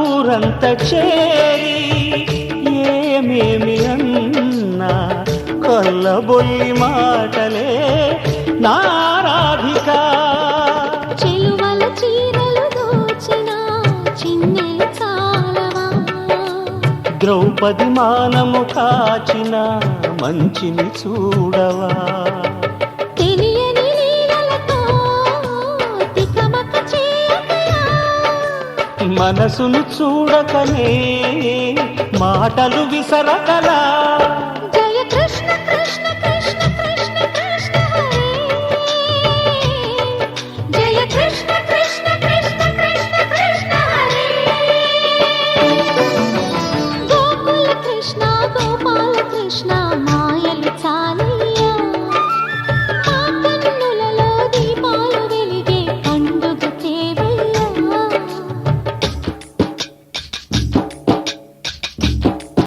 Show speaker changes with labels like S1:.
S1: ఊరంత చేరి ఏమేమి అన్నా కొల్లబొల్లి మాటలే నారాధిక. ద్రౌపది మానము కాచిన మంచిని చూడవా? మనసును చూడకనే మాటలు విసరకలా.
S2: జయ కృష్ణ కృష్ణ కృష్ణ కృష్ణ కృష్ణ జయ కృష్ణ కృష్ణ కృష్ణ కృష్ణ కృష్ణ గోపాల కృష్ణ గోపాల కృష్ణ మా